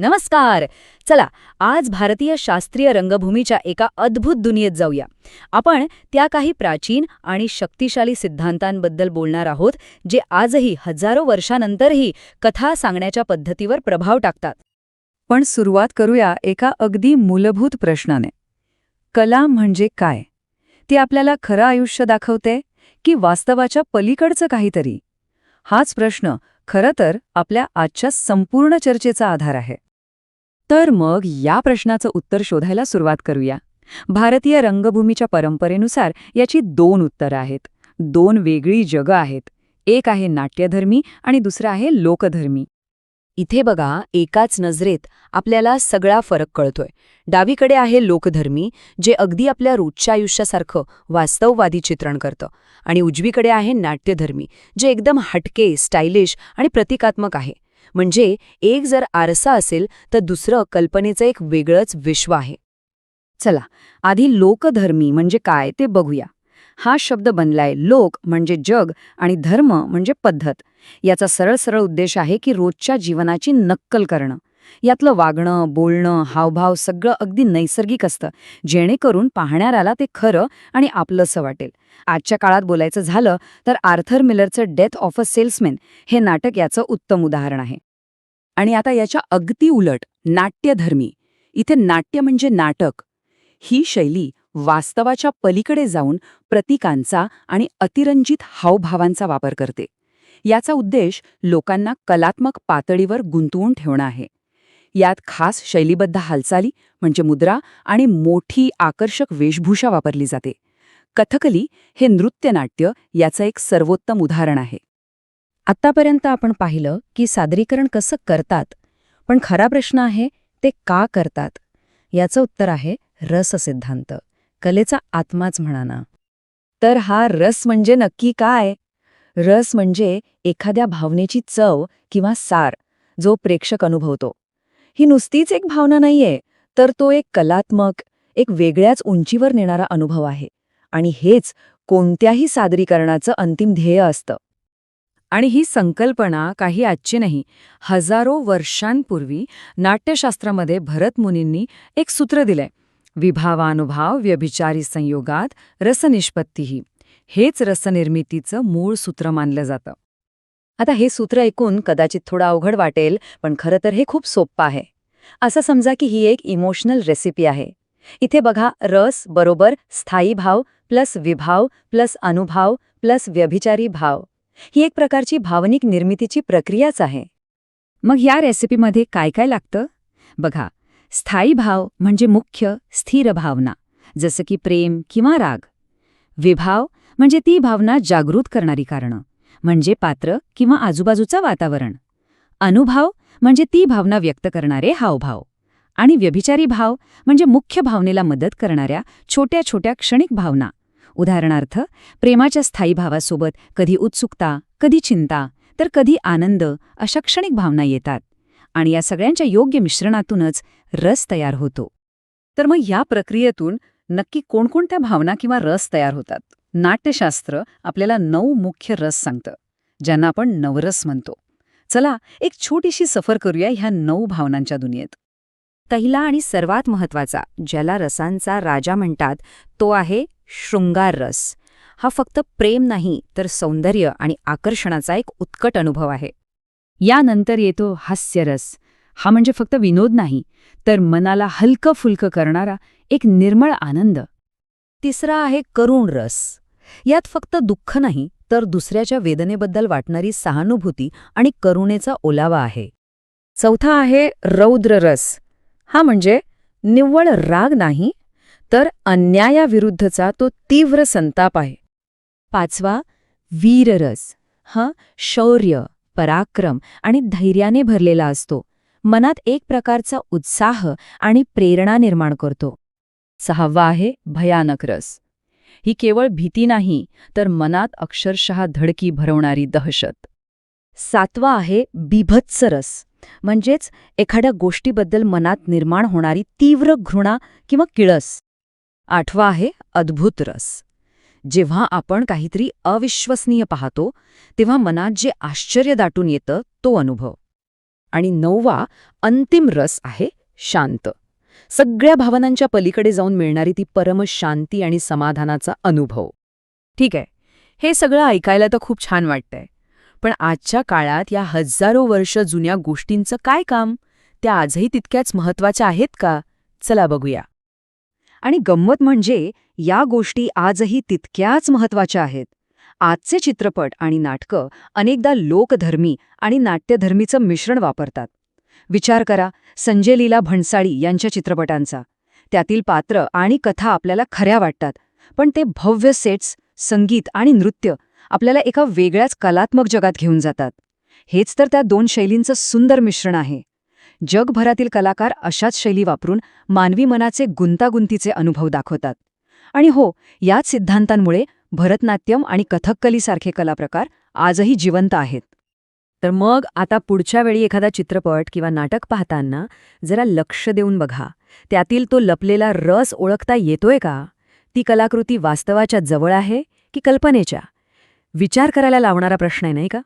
नमस्कार. चला आज भारतीय शास्त्रीय रंगभूमीच्या एका अद्भुत दुनियेत जाऊया. आपण त्या काही प्राचीन आणि शक्तिशाली सिद्धांतांबद्दल बोलणार आहोत जे आजही हजारो वर्षानंतरही कथा सांगण्याच्या पद्धतीवर प्रभाव टाकतात. पण सुरुवात करूया एका अगदी मूलभूत प्रश्नाने. कला म्हणजे काय? ती आपल्याला खरं आयुष्य दाखवते की वास्तवाच्या पलीकडचं काहीतरी? हाच प्रश्न खरं तर आपल्या आजच्या संपूर्ण चर्चेचा आधार आहे. तर मग या प्रश्नाचं उत्तर शोधायला सुरुवात करूया. भारतीय रंगभूमीच्या परंपरेनुसार याची दोन उत्तरं आहेत. दोन वेगळी जगं आहेत. एक आहे नाट्यधर्मी आणि दुसरं आहे लोकधर्मी. इथे बघा एकाच नजरेत आपल्याला सगळा फरक कळतोय. डावीकडे आहे लोकधर्मी जे अगदी आपल्या रोजच्या आयुष्यासारखं वास्तववादी चित्रण करतं. आणि उजवीकडे आहे नाट्यधर्मी जे एकदम हटके स्टायलिश आणि प्रतिकात्मक आहे. म्हणजे एक जर आरसा असेल तर दुसरं कल्पनेचं एक वेगळंच विश्व आहे. चला आधी लोकधर्मी म्हणजे काय ते बघूया. हा शब्द बनलाय लोक म्हणजे जग आणि धर्म म्हणजे पद्धत. याचा सरळ सरळ उद्देश आहे की रोजच्या जीवनाची नक्कल करणं. यातलं वागणं बोलणं हावभाव सगळं अगदी नैसर्गिक असतं. जेणेकरून पाहणाऱ्याला ते खरं आणि आपलंसं वाटेल. आजच्या काळात बोलायचं झालं तर आर्थर मिलरचं डेथ ऑफ अ सेल्समॅन हे नाटक याचं उत्तम उदाहरण आहे. आणि आता याच्या अगदी उलट नाट्यधर्मी. इथे नाट्य म्हणजे नाटक. ही शैली वास्तवाच्या पलीकडे जाऊन प्रतीकांचा आणि अतिरंजित हावभावांचा वापर करते. याचा उद्देश लोकांना कलात्मक पातळीवर गुंतवून ठेवणं आहे. यात खास शैलीबद्ध हालचाली म्हणजे मुद्रा आणि मोठी आकर्षक वेशभूषा वापरली जाते. कथकली हे नृत्यनाट्य याचं एक सर्वोत्तम उदाहरण आहे. आत्तापर्यंत आपण पाहिलं की सादरीकरण कसं करतात पण खरा प्रश्न आहे ते का करतात? याचं उत्तर आहे रस सिद्धांत कलेचा आत्माच म्हणा ना तर हा रस म्हणजे नक्की काय? रस म्हणजे एखाद्या भावनेची चव किंवा सार जो प्रेक्षक अनुभवतो. ही नुसतीच एक भावना नाहीये तर तो एक कलात्मक एक वेगळ्याच उंचीवर नेणारा अनुभव आहे. आणि हेच कोणत्याही सादरीकरणाचं अंतिम ध्येय असतं. आणि ही संकल्पना काही आजची नाही हजारो वर्षांपूर्वी नाट्यशास्त्रामध्ये भरतमुनींनी एक सूत्र दिलंय विभावानुभाव व्यभिचारी संयोगात रसनिष्पत्तीही. हेच रसनिर्मितीचं मूळ सूत्र मानलं जातं. आता हे सूत्र ऐकून कदाचित थोडं अवघड वाटेल पण खरं तर हे खूप सोप्पं आहे. असं समजा की ही एक इमोशनल रेसिपी आहे. इथे बघा रस बरोबर स्थायी भाव प्लस विभाव प्लस अनुभाव प्लस व्यभिचारी भाव. ही एक प्रकारची भावनिक निर्मितीची प्रक्रियाच आहे. मग ह्या रेसिपीमध्ये काय काय लागतं? बघा स्थायी भाव म्हणजे मुख्य स्थिर भावना जसं की प्रेम किंवा राग. विभाव म्हणजे ती भावना जागृत करणारी कारणं. म्हणजे पात्र किंवा आजूबाजूचं वातावरण. अनुभव म्हणजे ती भावना व्यक्त करणारे हावभाव. आणि व्यभिचारी भाव म्हणजे मुख्य भावनेला मदत करणाऱ्या छोट्या छोट्या क्षणिक भावना. उदाहरणार्थ प्रेमाच्या स्थायी भावासोबत कधी उत्सुकता कधी चिंता तर कधी आनंद अशा क्षणिक भावना येतात. आणि या सगळ्यांच्या योग्य मिश्रणातूनच रस तयार होतो. तर मग या प्रक्रियेतून नक्की कोणकोणत्या भावना किंवा रस तयार होतात? नाट्यशास्त्र आपल्याला नऊ मुख्य रस सांगतं ज्यांना आपण नवरस म्हणतो. चला एक छोटीशी सफर करूया ह्या नऊ भावनांच्या दुनियेत. पहिला आणि सर्वात महत्त्वाचा ज्याला रसांचा राजा म्हणतात तो आहे शृंगार रस. हा फक्त प्रेम नाही तर सौंदर्य आणि आकर्षणाचा एक उत्कट अनुभव आहे. यानंतर येतो हास्यरस हा म्हणजे फक्त विनोद नाही तर मनाला हलकं फुलकं करणारा एक निर्मळ आनंद. तिसरा आहे करुण रस. यात फक्त दुःख नाही तर दुसऱ्याच्या वेदनेबद्दल वाटणारी सहानुभूती आणि करुणेचा ओलावा आहे. चौथा आहे रौद्र रस. हा म्हणजे निव्वळ राग नाही तर अन्यायाविरुद्धचा तो तीव्र संताप आहे. पाचवा वीररस हा शौर्य पराक्रम आणि धैर्याने भरलेला असतो. मनात एक प्रकारचा उत्साह आणि प्रेरणा निर्माण करतो. सहावा आहे भयानक रस. ही केवळ भीती नाही तर मनात अक्षरशः धडकी भरवणारी दहशत. सातवा आहे बिभत्स रस. म्हणजेच एखाद्या गोष्टीबद्दल मनात निर्माण होणारी तीव्र घृणा किंवा किळस. आठवा आहे अद्भुत रस. जेव्हा आपण काहीतरी अविश्वसनीय पाहतो तेव्हा मनात जे आश्चर्य दाटून येतं तो अनुभव. आणि नववा अंतिम रस आहे शांत. सगळ्या भावनांच्या पलीकडे जाऊन मिळणारी ती परम शांती आणि समाधानाचा अनुभव. ठीक आहे. हे सगळं ऐकायला तर खूप छान वाटतंय. पण आजच्या काळात या हजारो वर्ष जुन्या गोष्टींचं काय काम? त्या आजही तितक्याच महत्त्वाच्या आहेत का? चला बघूया. आणि गंमत म्हणजे या गोष्टी आजही तितक्याच महत्त्वाच्या आहेत. आजचे चित्रपट आणि नाटकं अनेकदा लोकधर्मी आणि नाट्यधर्मीचं मिश्रण वापरतात. विचार करा संजय लीला भणसाळी यांच्या चित्रपटांचा. त्यातील पात्र आणि कथा आपल्याला खऱ्या वाटतात पण ते भव्य सेट्स संगीत आणि नृत्य आपल्याला एका वेगळ्याच कलात्मक जगात घेऊन जातात. हेच तर त्या दोन शैलींचं सुंदर मिश्रण आहे. जगभरातील कलाकार अशाच शैली वापरून मानवी मनाचे गुंतागुंतीचे अनुभव दाखवतात. आणि हो याच सिद्धांतांमुळे भरतनाट्यम आणि कथक्कलीसारखे कलाप्रकार आजही जिवंत आहेत. तर मग आता पुढच्या वेळी एखादा चित्रपट किंवा नाटक पाहताना जरा लक्ष देऊन बघा. त्यातील तो लपलेला रस ओळखता येतोय का? ती कलाकृती वास्तवाच्या जवळ आहे की कल्पनेच्या? विचार करायला लावणारा प्रश्न आहे नाही का?